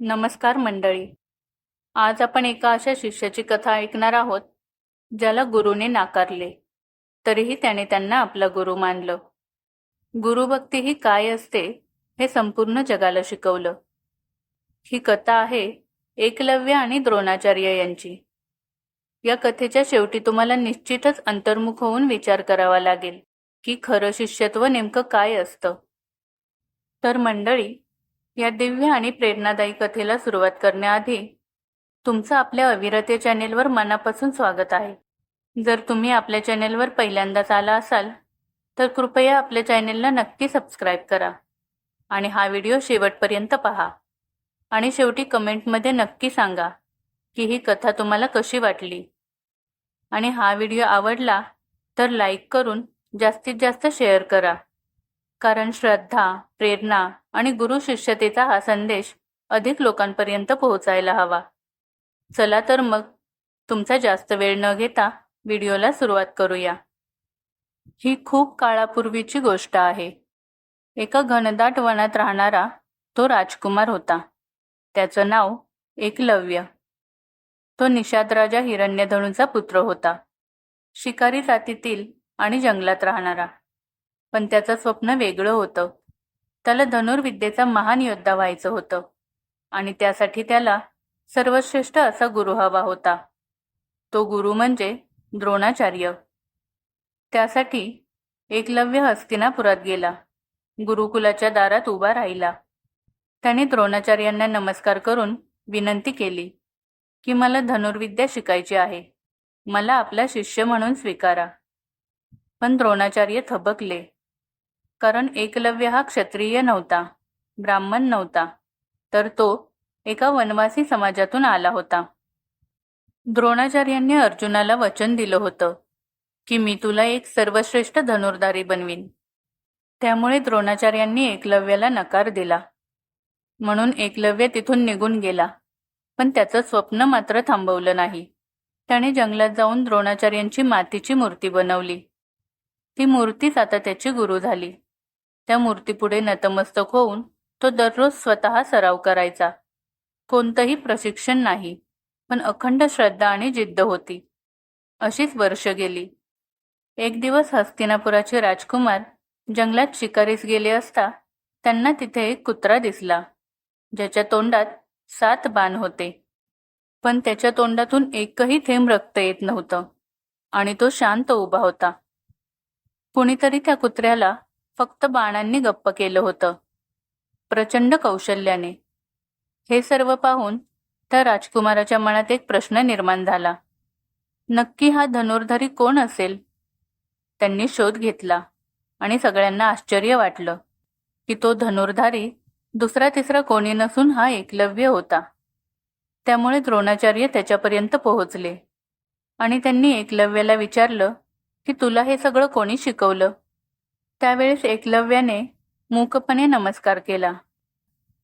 नमस्कार मंडळी. आज आपण एका अशा शिष्याची कथा ऐकणार आहोत ज्याला गुरुने नाकारले. तरीही त्याने त्यांना आपला गुरु मानलं. गुरुभक्ती ही काय असते हे संपूर्ण जगाला शिकवलं. ही कथा आहे एकलव्य आणि द्रोणाचार्य यांची. या कथेच्या शेवटी तुम्हाला निश्चितच अंतर्मुख होऊन विचार करावा लागेल की खरं शिष्यत्व नेमकं काय असतं. तर मंडळी या दिव्य आणि प्रेरणादायी कथेला सुरुवात करण्याआधी तुमचं आपल्या अविरते चॅनेलवर मनापासून स्वागत आहे. जर तुम्ही आपल्या चॅनेलवर पहिल्यांदाच आला असाल तर कृपया आपल्या चॅनेलला नक्की सबस्क्राईब करा आणि हा व्हिडिओ शेवटपर्यंत पहा. आणि शेवटी कमेंटमध्ये नक्की सांगा की ही कथा तुम्हाला कशी वाटली? आणि हा व्हिडिओ आवडला तर लाईक करून जास्तीत जास्त शेअर करा. कारण श्रद्धा प्रेरणा आणि गुरु शिष्यतेचा हा संदेश अधिक लोकांपर्यंत पोहोचायला हवा. चला तर मग तुमचा जास्त वेळ न घेता व्हिडिओला सुरुवात करूया. ही खूप काळापूर्वीची गोष्ट आहे. एका घनदाट वनात राहणारा तो राजकुमार होता. त्याचं नाव एकलव्य. तो निषाद राजा हिरण्यधनुचा पुत्र होता. शिकारी जातीतील आणि जंगलात राहणारा. पण त्याचं स्वप्न वेगळं होतं. त्याला धनुर्विद्येचा महान योद्धा व्हायचं होतं. आणि त्यासाठी त्याला सर्वश्रेष्ठ असा गुरु हवा होता. तो गुरु म्हणजे द्रोणाचार्य. त्यासाठी एकलव्य हस्तिनापुरात गेला. गुरुकुलाच्या दारात उभा राहिला. त्याने द्रोणाचार्यांना नमस्कार करून विनंती केली की मला धनुर्विद्या शिकायची आहे. मला आपला शिष्य म्हणून स्वीकारा. पण द्रोणाचार्य थबकले. कारण एकलव्य हा क्षत्रिय नव्हता ब्राह्मण नव्हता तर तो एका वनवासी समाजातून आला होता. द्रोणाचार्यांनी अर्जुनाला वचन दिलं होतं की मी तुला एक सर्वश्रेष्ठ धनुर्धारी बनवीन. त्यामुळे द्रोणाचार्यांनी एकलव्याला नकार दिला. म्हणून एकलव्य तिथून निघून गेला पण त्याचं स्वप्न मात्र थांबवलं नाही. त्याने जंगलात जाऊन द्रोणाचार्यांची मातीची मूर्ती बनवली. ती मूर्तीच आता त्याची गुरु झाली. त्या मूर्तीपुढे नतमस्तक होऊन तो दररोज स्वतः सराव करायचा. कोणतंही प्रशिक्षण नाही पण अखंड श्रद्धा आणि जिद्द होती. अशीच वर्ष गेली. एक दिवस हस्तिनापुराचे राजकुमार जंगलात शिकारीस गेले असता त्यांना तिथे एक कुत्रा दिसला ज्याच्या तोंडात सात बाण होते. पण त्याच्या तोंडातून एकही थेंब रक्त येत नव्हतं आणि तो शांत उभा होता. कुणीतरी त्या कुत्र्याला फक्त बाणांनी गप्प केलं होतं. प्रचंड कौशल्याने. हे सर्व पाहून त्या राजकुमाराच्या मनात एक प्रश्न निर्माण झाला. नक्की हा धनुर्धारी कोण असेल? त्यांनी शोध घेतला आणि सगळ्यांना आश्चर्य वाटलं की तो धनुर्धारी दुसरा तिसरा कोणी नसून हा एकलव्य होता. त्यामुळे द्रोणाचार्य त्याच्यापर्यंत पोहोचले आणि त्यांनी एकलव्याला विचारलं की तुला हे सगळं कोणी शिकवलं? त्यावेळेस एकलव्याने मूकपणे नमस्कार केला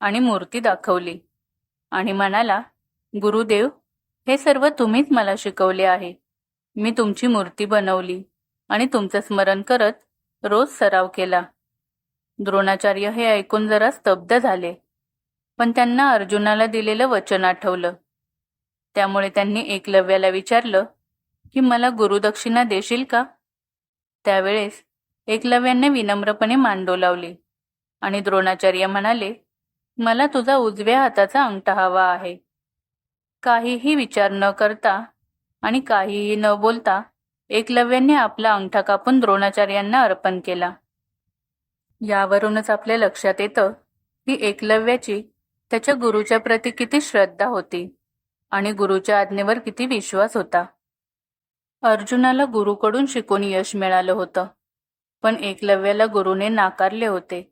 आणि मूर्ती दाखवली. आणि म्हणाला गुरुदेव हे सर्व तुम्हीच मला शिकवले आहे. मी तुमची मूर्ती बनवली आणि तुमचं स्मरण करत रोज सराव केला. द्रोणाचार्य हे ऐकून जरा स्तब्ध झाले पण त्यांना अर्जुनाला दिलेलं वचन आठवलं. त्यामुळे त्यांनी एकलव्याला विचारलं की मला गुरुदक्षिणा देशील का? त्यावेळेस एकलव्याने विनम्रपणे मान डोलावली आणि द्रोणाचार्य म्हणाले मला तुझा उजव्या हाताचा अंगठा हवा आहे. काहीही विचार न करता आणि काहीही न बोलता एकलव्याने आपला अंगठा कापून द्रोणाचार्यांना अर्पण केला. यावरूनच आपल्या लक्षात येतं की एकलव्याची त्याच्या गुरुच्या प्रती किती श्रद्धा होती आणि गुरुच्या आज्ञेवर किती विश्वास होता. अर्जुनाला गुरुकडून शिकून यश मिळालं होतं. पण एकलव्याला गुरुने नाकारले होते.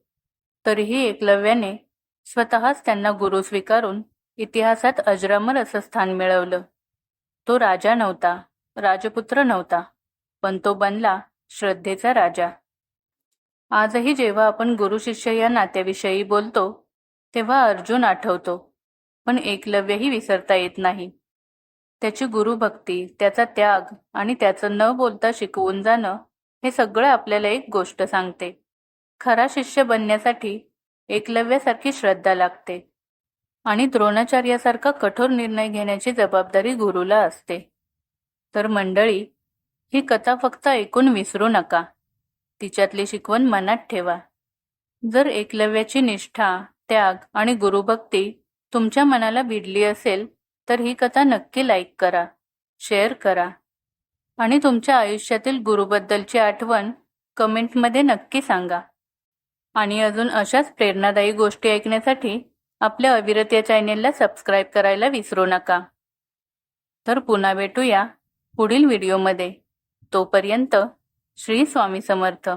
तरीही एकलव्याने स्वतःच त्यांना गुरु स्वीकारून इतिहासात अजरामर असं स्थान मिळवलं. तो राजा नव्हता राजपुत्र नव्हता पण तो बनला श्रद्धेचा राजा. आजही जेव्हा आपण गुरु शिष्य या नात्याविषयी बोलतो तेव्हा अर्जुन आठवतो पण एकलव्यही विसरता येत नाही. त्याची गुरुभक्ती त्याचा त्याग आणि त्याचं न बोलता शिकवून जाणं हे सगळं आपल्याला एक गोष्ट सांगते. खरा शिष्य बनण्यासाठी एकलव्यासारखी श्रद्धा लागते आणि द्रोणाचार्यासारखा कठोर निर्णय घेण्याची जबाबदारी गुरुला असते. तर मंडळी ही कथा फक्त ऐकून विसरू नका. तिच्यातली शिकवण मनात ठेवा. जर एकलव्याची निष्ठा त्याग आणि गुरुभक्ती तुमच्या मनाला भिडली असेल तर ही कथा नक्की लाईक करा शेअर करा. आणि तुमच्या आयुष्यातील गुरुबद्दलची आठवण कमेंटमध्ये नक्की सांगा. आणि अजून अशाच प्रेरणादायी गोष्टी ऐकण्यासाठी आपल्या अविरत या चॅनेलला सबस्क्राईब करायला विसरू नका. तर पुन्हा भेटूया पुढील व्हिडिओमध्ये. तोपर्यंत श्री स्वामी समर्थ.